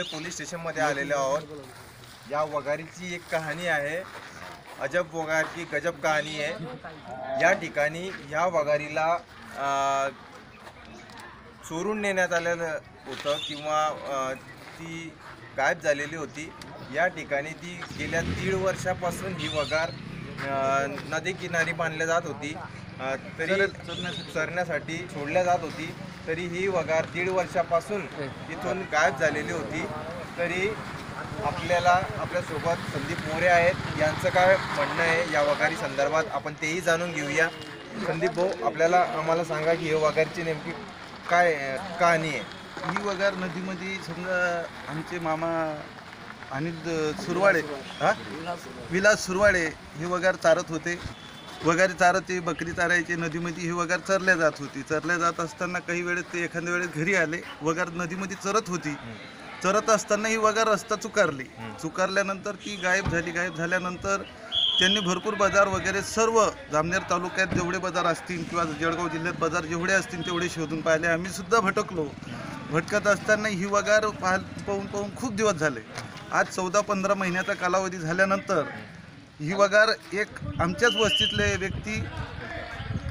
Jamner police स्टेशनमध्ये आलेलो आहोत. या वगारीची एक कहाणी आहे. अजब वगार की गजब कहाणी आहे. या ठिकाणी ह्या वगारीला चोरून नेण्यात आलेलं होतं किंवा ती गायब झालेली होती. या ठिकाणी ती गेल्या दीड वर्षापासून ही वगार अ, नदीकिनारी बांधल्या जात होती. तरी चरण्यासाठी सोडल्या जात होती. तरी ही वगार दीड वर्षापासून इथून गायब झालेली होती. तरी आपल्याला आपल्यासोबत संदीप मोरे आहेत. यांचं काय म्हणणं आहे या वगारी संदर्भात? आपण तेही जाणून घेऊया. संदीप भाऊ आपल्याला आम्हाला सांगा की हे वगारीची नेमकी काय कहाणी आहे? ही वगार नदीमध्ये समजा आमचे मामा अनिल सुरवाडे हा? विलास सुरवाडे हे वगार चारत होते. वगारी चारते बकरी चारायचे नदीमध्ये ही वगार चरल्या जात होती. चरल्या जात असताना काही वेळेस ते एखाद्या वेळेस घरी आले वगार नदीमध्ये चरत होती. चरत असताना ही वगार रस्ता चुकारली. चुकारल्यानंतर ती गायब झाली. गायब झाल्यानंतर त्यांनी भरपूर बाजार वगैरे सर्व जामनेर तालुक्यात जेवढे बाजार असतील किंवा जळगाव जिल्ह्यात बाजार जेवढे असतील तेवढे शोधून पाहिले. आम्ही सुद्धा भटकलो. भटकत असताना ही वगार पाह पाहून पाहून खूप दिवस झाले. आज चौदा पंधरा महिन्याचा कालावधी झाल्यानंतर ही वगार एक आमच्याच वस्तीतले व्यक्ती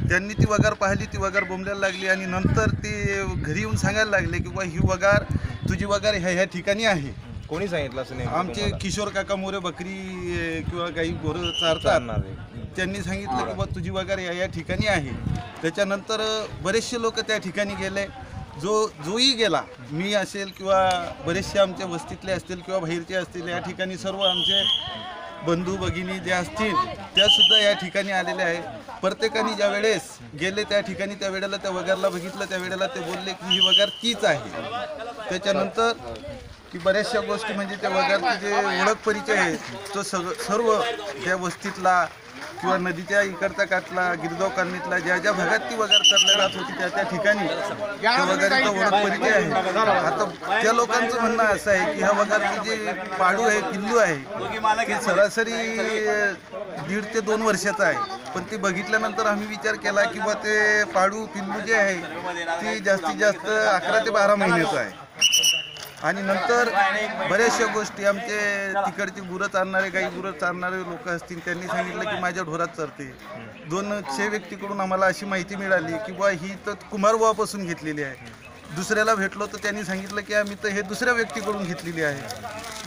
त्यांनी ती वगार पाहिली ती वगार बोंबल्याला लागली आणि नंतर ते घरी येऊन सांगायला लागले की बा ही वगार तुझी वगार ह्या ह्या ठिकाणी आहे. कोणी सांगितलं असं नेमकं आमचे? किशोर काका मोरे बकरी किंवा गाई गोरं चारतात. त्यांनी सांगितलं की बा तुझी वगार या या ठिकाणी आहे. त्याच्यानंतर बरेचसे लोक त्या ठिकाणी गेले. जो जोही गेला मी असेल किंवा बरेचसे आमच्या वस्तीतले असतील किंवा बाहेरचे असतील या ठिकाणी सर्व आमचे बंधू भगिनी ज्या असतील त्या सुद्धा या ठिकाणी आलेल्या आहे प्रत्येकाने ज्या वेळेस गेले त्या ठिकाणी त्या वेळेला त्या वगारला बघितलं त्या वेळेला ते बोलले की ही वगार तीच आहे. त्याच्यानंतर की बऱ्याचशा गोष्टी म्हणजे त्या वगारचे जे ओळख परिचय आहे तो सग सर्व त्या वस्तीतला किंवा नदीच्या इकडचा काठला गिरगाव कॉलनीतला ज्या ज्या भागात ती वगार चालल्या जात होती त्या त्या ठिकाणी त्या वगारीचा ओळख परिचय आहे. आता त्या लोकांचं म्हणणं असं आहे की ह्या वगारचं जे पाडू आहे किल्लू आहे ते सरासरी दीड ते दोन वर्षाचा आहे. पण ते बघितल्यानंतर आम्ही विचार केला की बा ते पाडू पिल्लू जे आहे ते जास्तीत जास्त अकरा ते बारा महिन्याचं आहे. आणि नंतर बऱ्याचशा गोष्टी आमचे तिकडचे गुरं चालणारे काही गुरं चालणारे लोक असतील त्यांनी सांगितलं की माझ्या ढोरात चरते. दोनशे व्यक्तीकडून आम्हाला अशी माहिती मिळाली की बुवा ही तर कुमारबापासून घेतलेली आहे. दुसऱ्याला भेटलो तर त्यांनी सांगितलं की आम्ही तर हे दुसऱ्या व्यक्तीकडून घेतलेली आहे.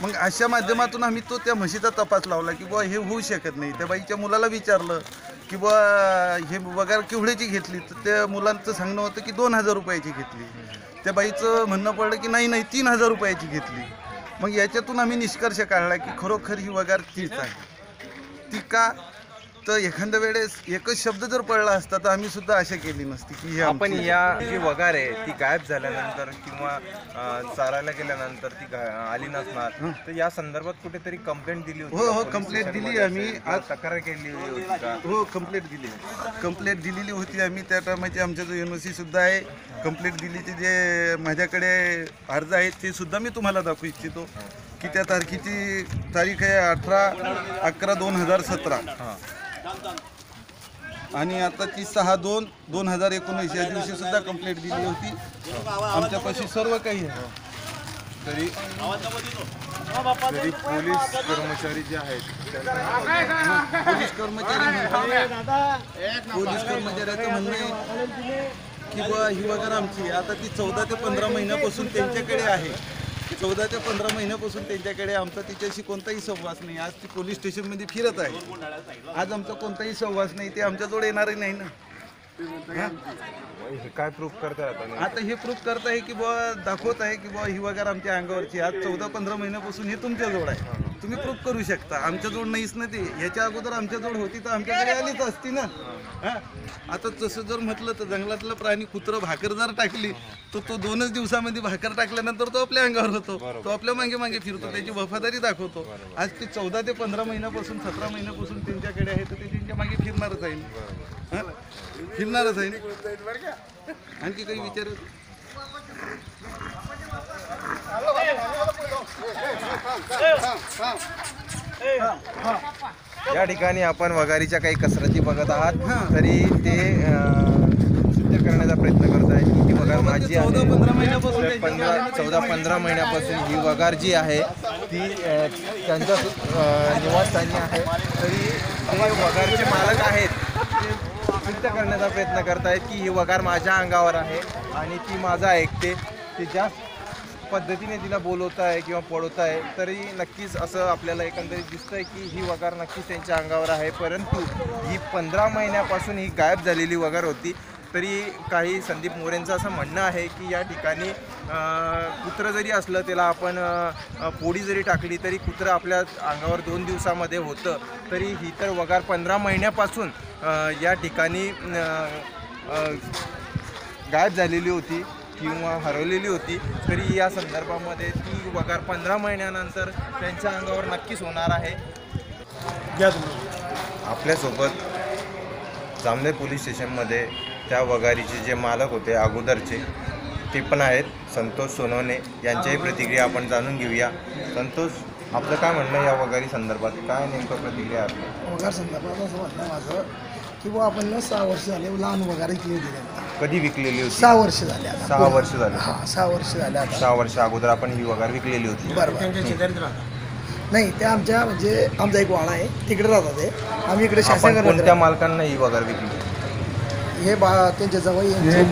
मग अशा माध्यमातून आम्ही तो त्या म्हशीचा तपास लावला की बुवा हे होऊ शकत नाही. त्या बाईच्या मुलाला विचारलं की बुवा हे बघा केवढ्याची घेतली? तर त्या मुलांचं सांगणं होतं की दोन हजार रुपयाची घेतली. त्या बाईचं म्हणणं पडलं की नाही नाही तीन हजार रुपयाची घेतली. मग याच्यातून आम्ही निष्कर्ष काढला की खरोखर ही वगार तीच आहे. ती का तर एखाद्या वेळेस एकच शब्द जर पडला असता तर आम्ही सुद्धा आशा केली नसती की हे आपण आमची- या जी वगार आहे ती गायब झाल्यानंतर किंवा अं, चारायला गेल्यानंतर ती गा- आली नसणार तर या संदर्भात कुठेतरी कंप्लेंट दिली होती हो, का हो, पोलीस complaint स्टेशनमध्ये दिली आम्ही. असेल किंवा तक्रार केली होती का? हो कंप्लेंट दिली. कंप्लेंट दिलेली होती आम्ही. त्या टायमाची आमच्या जो एन ओ सी सुद्धा आहे कंप्लेंट दिलीचे जे माझ्याकडे अर्ज आहेत ते सुद्धा मी तुम्हाला दाखवू इच्छितो की त्या तारखेची तारीख आहे अठरा अकरा दोन हजार सतरा. हां. आणि आता ती सहा दोन दोन हजार एकोणीस या दिवशी सुद्धा कंप्लेंट दिली होती. आमच्यापाशी सर्व काही आहे. तरी तरी पोलीस कर्मचारी जे आहेत पोलीस कर्मचारी म्हणतात पोलीस कर्मचाऱ्याचं म्हणणं आहे की बुवा ही वगैरे आमची आता ती चौदा ते पंधरा महिन्यापासून त्यांच्याकडे आहे. चौदा ते पंधरा महिन्यापासून त्यांच्याकडे आमचा तिच्याशी कोणताही सहवास नाही. आज ती पोलीस स्टेशनमध्ये फिरत आहे. आज आमचा कोणताही सहवास नाही. ते आमच्याजवळ येणारही नाही ना. हा? काय प्रूफ करतात आता आता हे प्रूफ करत आहे की बुवा दाखवत आहे की बुवा ही वगैरे आमच्या अंगावरची आज चौदा पंधरा महिन्यापासून हे तुमच्याजवळ आहे. तुम्ही प्रूफ करू शकता. आमच्याजवळ नाहीच ना ते. याच्या अगोदर आमच्याजवळ होती तर आमच्याकडे आलीच असती ना. हा? आता तसं जर म्हटलं तर जंगलातला प्राणी कुत्रं भाकर जर टाकली तर तो दोनच दिवसामध्ये भाकर टाकल्यानंतर तो आपल्या अंगावर होतो. तो आपल्या मागे मागे फिरतो त्याची वफादारी दाखवतो. आज ते चौदा ते पंधरा महिन्यापासून सतरा महिन्यापासून त्यांच्याकडे आहे तर ते त्यांच्या मागे फिरणारच आहे? फिरणारच आहे आणखी काही विचार? या ठिकाणी आपण वगारीच्या काही कसरती बघत आहात. तरी ते अं, शुद्ध करण्याचा प्रयत्न करत आहे ही वगार माझी आहे. पंधरा चौदा पंधरा महिन्यापासून ही वगार जी आहे ती त्यांच्या निवासस्थानी आहे. तरी ते वगारचे मालक आहेत. ते करण्याचा प्रयत्न करत आहेत की ही वगार माझ्या अंगावर आहे आणि ती माझा ऐकते. ती ज्या पद्धतीने तिला बोलवत आहे किंवा पळवत आहे तरी नक्कीच असं आपल्याला एकंदरीत दिसतंय की ही वगार नक्कीच त्यांच्या अंगावर आहे. परंतु ही पंधरा महिन्यापासून ही गायब झालेली वगार होती. तरी काही संदीप मोरेंचं असं म्हणणं आहे की या ठिकाणी कुत्रं जरी असलं त्याला आपण पोळी जरी टाकली तरी कुत्रं आपल्या अंगावर दोन दिवसामध्ये होतं. तरी ही तर वगार पंधरा महिन्यापासून या ठिकाणी गायब झालेली होती किंवा हरवलेली होती. तरी या संदर्भामध्ये ती वगार पंधरा महिन्यानंतर त्यांच्या अंगावर नक्कीच होणार आहे. आपल्यासोबत जामनेर पोलीस स्टेशनमध्ये त्या वगारीचे जे मालक होते अगोदरचे ते पण आहेत. संतोष सोनवणे यांच्याही प्रतिक्रिया आपण जाणून घेऊया. संतोष आपलं काय म्हणणं या वगारी संदर्भात? काय नेमकं प्रतिक्रिया आहे आपली? वगार संदर्भात असं म्हणणं माझं की बुवा आपण ना सहा वर्ष झाले लहान वगारे केली दिली कधी विकलेली होती? सहा वर्ष झाले आता. सहा वर्ष झाली. हा सहा वर्ष झाले आता. सहा वर्ष अगोदर आपण ही वगार विकलेली होती. बरोबर नाही ते आमच्या म्हणजे आमचा एक वाडा आहे. तिकडे राहतात ते. आम्ही इकडे आपण शासन कोणत्या मालकांना ही वगार विकली? हे बा त्यांच्या जवळ यांचे-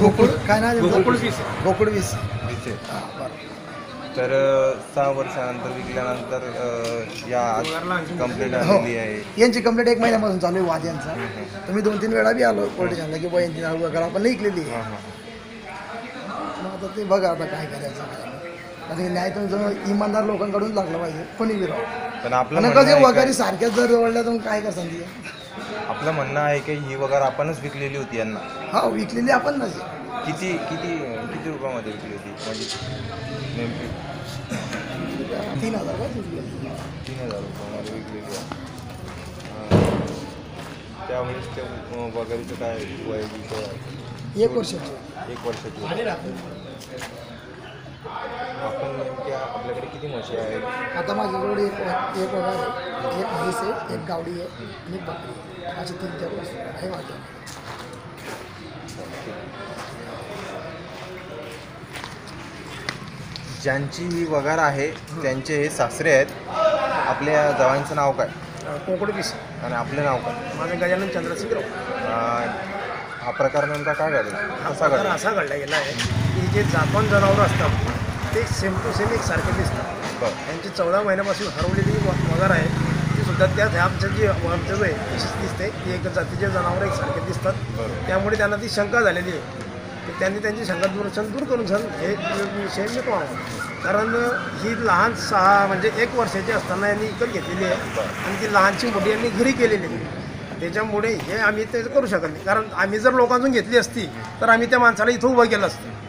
गोकुळ काय ना गोकुळ वीस गोकुळ वीस तिचे. हा बरं. तर अ, सहा वर्षानंतर विकल्यानंतर अ, या कंप्लेंट हो. आलेली आहे. यांची कंप्लेंट एक महिन्यापासून चालू आहे वाद यांचा. तर मी दोन तीन वेळा बी आलो पोलीस स्टेशनला की यांची नाव वगैरे आपण नाही ऐकलेली आहे. मग आता ते बघा आता काय करायचं. आता हे न्याय तुमचं इमानदार लोकांकडून लागलं पाहिजे कोणी बी राहो. पण आपलं आणि म्हणणं कसे आहे वगारी सारख्याच जर जवळल्या तर काय ते? आपलं म्हणणं आहे की ही वगार आपणच विकलेली होती यांना. हा विकलेली आपण नसे किती किती किती रुपयामध्ये विकली होती? म्हणजे नेमकी? तीन हजार का? तीन हजार रुपयामध्ये विकलेली आहे. त्यावेळेस त्या अ, वगारीचं काय वय एक वर्षाची. एक वर्षाची. आपण नेमक्या आपल्याकडे किती म्हशी आहेत? आता माझ्याजवळ एक एक वगार आहे एक म्हैस आहे एक गावडी आहे आणि एक बकरी आहे. अशी तीन चार वस्तू आहे माझ्या ज्यांची ही वगार आहे त्यांचे हे सासरे आहेत. आपल्या जवांचं नाव काय? कोकण पीस आणि आपलं नाव काय? माझं गजानन चंद्रशेखर अं, हा प्रकार नेमका काय घडला? कसा तर घडला? असा घडला गेला आहे की जे जापान जनावरं असतात ते सेम टू सेम एकसारखे दिसतात. बरं. त्यांची चौदा महिन्यापासून हरवलेली वगार आहे ती सुद्धा त्या ह्या आमचं जे जे आहे तशीच दिसते की एक जातीचे जनावरं एकसारखे दिसतात. त्यामुळे त्यांना ती शंका झालेली आहे. की त्यांनी त्यांची शंका दूर सण दूर करून सण हे विषय मी पाहावं कारण ही लहान सहा म्हणजे एक वर्षाची असताना यांनी विकत घेतलेली आहे. आणि ती लहानची मोठी यांनी घरी केलेली आहे. त्याच्यामुळे हे आम्ही ते करू शकत नाही. कारण आम्ही जर लोकांतून घेतली असती तर आम्ही त्या माणसाला इथं उभं केलं असतं.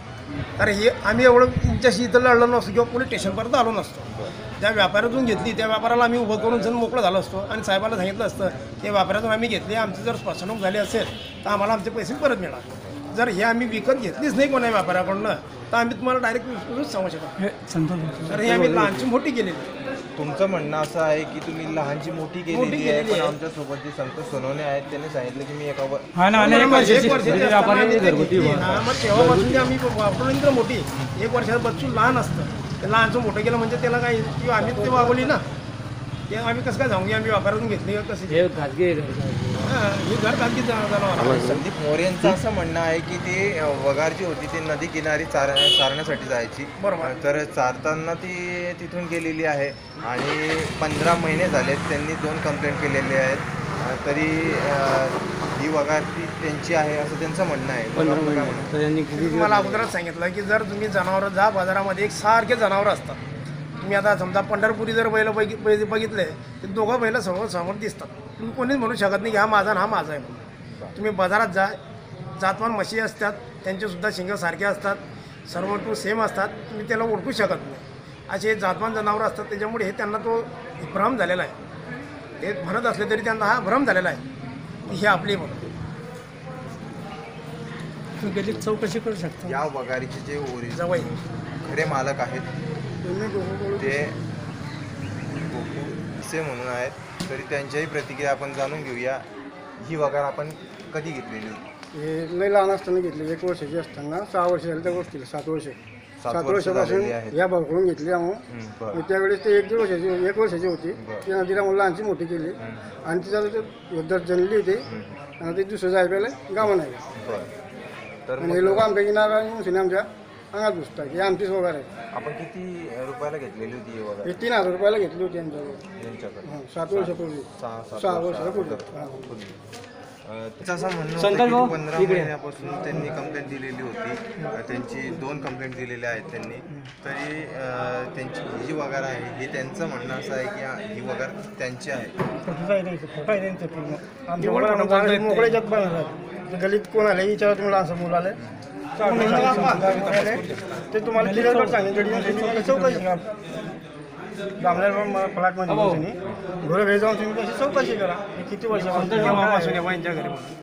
कारण हे आम्ही एवढं तुमच्याशी इथं लढलो नसतो किंवा पोलीस स्टेशनपर्यंत आलो नसतो. त्या व्यापाऱ्यातून घेतली त्या व्यापाराला आम्ही उभं करून जण मोकळं झालो असतो. आणि साहेबाला सांगितलं असतं की व्यापाऱ्यातून आम्ही घेतली आमची जर फसवणूक झाली असेल तर आम्हाला आमचे पैसे परत मिळणार. जर हे आम्ही विकत घेतलीच नाही कोणा व्यापाऱ्याकडनं तर आम्ही तुम्हाला डायरेक्ट विकूनच सांगू शकतो तर हे आम्ही लहानची मोठी केलेली आहे. तुमचं म्हणणं असं आहे की तुम्ही लहानची मोठी केलेली आहे पण. आमच्यासोबत जे संतोष सोनवणे आहेत त्यांनी सांगितलं की मी एका वर्षाची. हा, मग तेव्हापासून ती आम्ही वापरून मोठी एक वर्षाचं बच्चू लहान असतं ते लहानचं मोठं केलं म्हणजे त्याला काय की आम्ही ते वागवली ना ते आम्ही कसं काय सांगू की आम्ही व्यापारातून घेतली का कशी हे खाजगी ही घर संदीप मोरे यांचं असं म्हणणं आहे की ते वगार जी होती ती नदी किनारी चार चारण्यासाठी जायची. बरोबर. तर चारताना ती तिथून गेलेली आहे आणि पंधरा महिने झालेत त्यांनी दोन कंप्लेंट केलेले आहेत. तरी ही वगार ती त्यांची आहे असं त्यांचं म्हणणं आहे. तुम्हाला अगोदरच सांगितलं की जर तुम्ही जनावरं जा बाजारामध्ये एक सारखे जनावरं असतात. तुम्ही आता समजा पंढरपुरी जर बैल बघि बैल बघितले तर दोघं बैल समोर समोर दिसतात. तुम्ही कोणीच म्हणू शकत नाही की हा माझा आणि हा माझा आहे म्हणून. तुम्ही बाजारात जा जातमान म्हशी असतात त्यांचेसुद्धा शिंग सारखे असतात सर्व टू सेम असतात तुम्ही त्याला ओळखू शकत नाही. असे जातमान जनावरं असतात त्याच्यामुळे हे त्यांना तो भ्रम झालेला आहे. ते म्हणत असले तरी त्यांना हा भ्रम झालेला आहे. ही आपली म्हणून गेली चौकशी करू शकतो? या वगारीचे जे ओरिजिनल जवळ खरे मालक आहेत ते गोकुळसे म्हणून आहेत. तरी त्यांच्याही प्रतिक्रिया आपण जाणून घेऊया. ही वगार आपण कधी घेतलेली हे लई लहान असताना घेतली. एक वर्षाची असताना सहा वर्ष झाली त्या गोष्टीला. सात वर्ष. सात वर्ष वर्षापासून. या भागाकडून घेतली आम्ही. हं, त्यावेळेस ते एक दीड वर्षाची एक वर्षाची होती. ती नदीला मला लहानची मोठी केली. आणि तिचा ते दर जनली होती. आणि ते दुसरं जायला गावा नाही तर हे लोक आमच्या किनारा आमच्या अंगात घुसतात हे आमचीच वगैरे आहे. आपण किती रुपयाला घेतलेली होती ही वगैरे? हे तीन हजार रुपयाला घेतली होती आमच्याकडे यांच्याकडे. सात वर्षापूर्वी सहा सात सहा वर्ष वर्षापूर्वी. हां. पूर्वी. अं, त्याचं असं म्हणणं होतं की पंधरा महिन्यापासून त्यांनी कंप्लेंट दिलेली होती. अं, त्यांची दोन कंप्लेंट दिलेल्या आहेत त्यांनी. तरी अं, त्यांची ही जी वगार आहे हे त्यांचं म्हणणं असं आहे की हा- ही वगार त्यांची आहे. मोकळे जग बनवतात गलीत कोण आले विचारा तुम्हाला असं मुलं आले ते तुम्हाला क्लिअर सांगितलं चौकशी करा. गामल्या फ्लॅटमध्ये त्यांनी घरं घरी जाऊन तुम्ही कशी चौकशी करा. हे किती वर्षापासून वाईनच्या घरी म्हणून.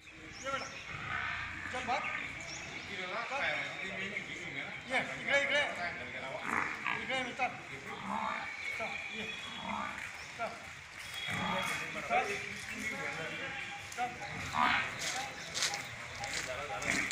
दादा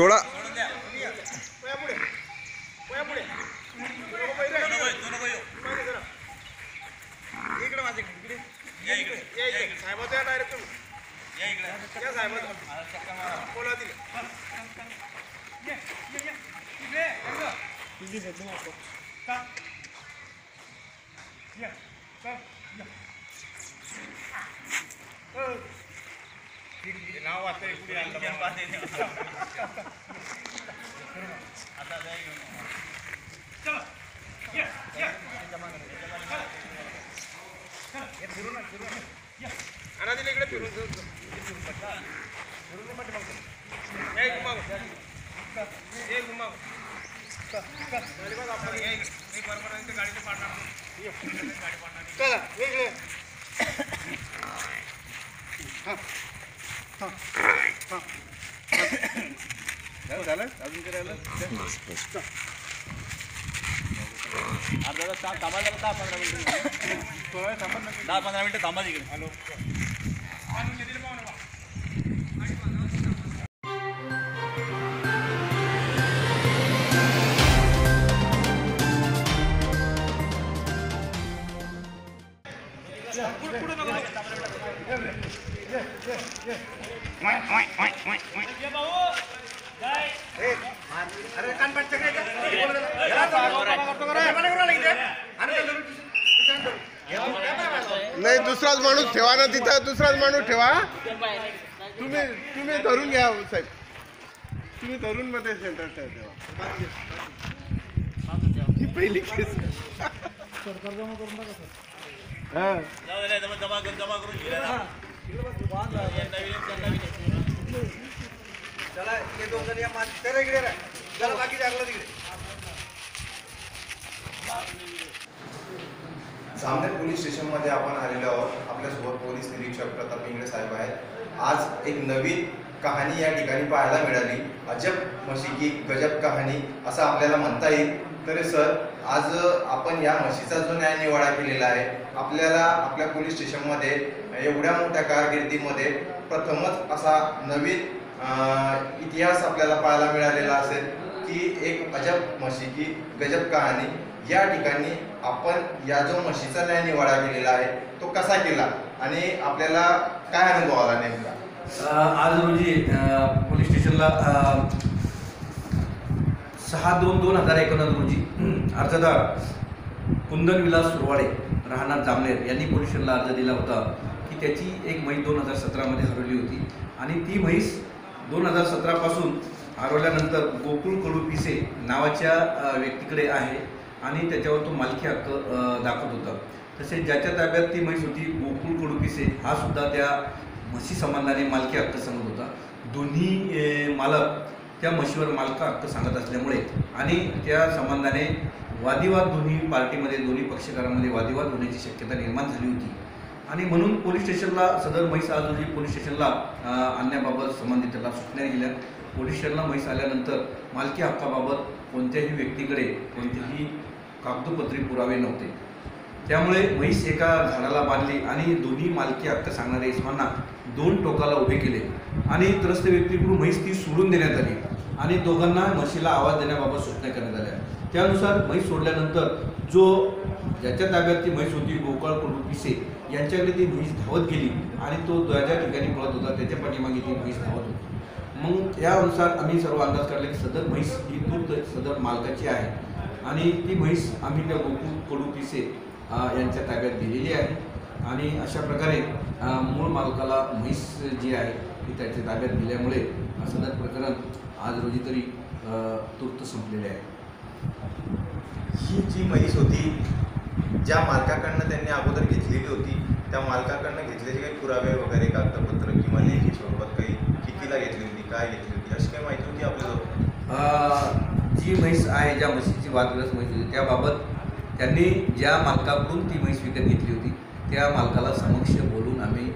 What? इकडे फिरून फिरून फिरून दे पाठी मागं. या इकडे मागं. ये इकडे मागं. गाडी बघ आपल्याला. या इकडे. ना तिथं दुसराच माणूस ठेवा. तुम्ही तुम्ही धरून घ्या साहेब. तुम्ही धरून मध्ये सेंटर ठेवा. ही पहिली केस हा. चला ते दोन जण या मा- चला इकडे चला बाकी जागलं तिकडे. जामनेर पोलीस स्टेशनमध्ये आपण आलेलो आहोत. आपल्यासोबत पोलीस निरीक्षक प्रताप इंगळे साहेब आहेत. आज एक नवीन कहाणी या ठिकाणी पाहायला मिळाली. अजब म्हशी की गजब कहाणी असं आपल्याला म्हणता येईल. तरी सर आज आपण या म्हशीचा जो न्याय निवाडा केलेला आहे आपल्याला आपल्या पोलीस स्टेशनमध्ये एवढ्या मोठ्या कारकिर्दीमध्ये प्रथमच असा नवीन इतिहास आपल्याला पाहायला मिळालेला असेल की एक अजब म्हशी की गजब कहाणी या ठिकाणी आपण या जो म्हशीचा न्याय निवाडा केलेला आहे तो कसा केला? आणि आपल्याला काय अनुभव आला नेमका? आज म्हणजे, रोजी पोलीस स्टेशनला सहा दोन दोन हजार एकोणीस रोजी अर्जदार कुंदन विलास सुरवाडे राहणार जामनेर यांनी पोलीस स्टेशनला अर्ज दिला होता की त्याची एक म्हैस दोन हजार सतरामध्ये हरवली होती. आणि ती म्हैस दोन हजार सतरापासून हरवल्यानंतर गोकुळ कडू पिसे नावाच्या व्यक्तीकडे आहे. आणि त्याच्यावर तो मालकी हक्क दाखवत होता. तसेच ज्याच्या ताब्यात ती म्हैस होती गोकुळ कुडुपिसे हा सुद्धा त्या म्हशी संबंधाने मालकी हक्क सांगत होता. दोन्ही मालक त्या म्हशीवर मालका हक्क सांगत असल्यामुळे आणि त्या संबंधाने वादिवाद दोन्ही पार्टीमध्ये दोन्ही पक्षकारांमध्ये वादिवाद होण्याची शक्यता निर्माण झाली होती. आणि म्हणून पोलीस स्टेशनला सदर म्हैस आज रोजी पोलीस स्टेशनला आणण्याबाबत आणण्याबाबत त्याला सूचना दिल्या. पोलीस स्टेशनला म्हैस आल्यानंतर मालकी हक्काबाबत कोणत्याही व्यक्तीकडे कोणतीही कागदोपत्री पुरावे नव्हते. त्यामुळे म्हैस एका झाडाला बांधली आणि दोन्ही मालकी हक्क सांगणाऱ्या इसमांना दोन टोकाला उभे केले आणि त्रस्त व्यक्तीकडून म्हैस ती सोडून देण्यात आली आणि दोघांना म्हशीला आवाज देण्याबाबत सूचना करण्यात आल्या. त्यानुसार म्हैस सोडल्यानंतर जो ज्याच्या ताब्यात ती म्हैस होती गोपाळ कडू पिसे यांच्याकडे ती म्हैस धावत गेली आणि तो ज्या ज्या ठिकाणी पळत होता. त्याच्या पाठीमागे ती म्हैस धावत होती. मग त्यानुसार आम्ही सर्व अंदाज काढले की सदर म्हैस ही तूर्त सदर मालकाची आहे. आणि ती म्हैस आम्ही त्या गोकुळ कडू पिसे यांच्या ताब्यात दिलेली आहे. आणि अशा प्रकारे मूळ मालकाला म्हैस जी आहे ती त्याच्या ताब्यात दिल्यामुळे सदर प्रकरण आज रोजी तरी तूर्त संपलेले आहे. ही जी म्हैस होती ज्या मालकाकडनं त्यांनी अगोदर घेतलेली होती त्या मालकाकडनं घेतलेले काही पुरावे वगैरे कागदपत्र किंवा लेखी स्वरूपात काही कितीला घेतली होती काय घेतली होती अशी काही माहिती होती आपल्याजवळ? अ, जी म्हैस आहे ज्या म्हशीची वादग्रस्त म्हैस होती त्याबाबत त्यांनी ज्या मालकाकडून ती म्हैस विकत घेतली होती त्या मालकाला समक्ष बोलून आम्ही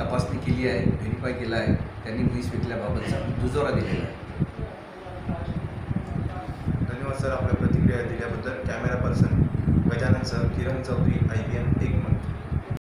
तपासणी केली आहे व्हेरीफाय केला आहे त्यांनी म्हैस विकल्याबाबतचा दुजोरा दिलेला आहे. धन्यवाद सर आपल्या प्रतिक्रिया दिल्याबद्दल. Camera person Gajanan sir Kiran Chaudhari I B N एक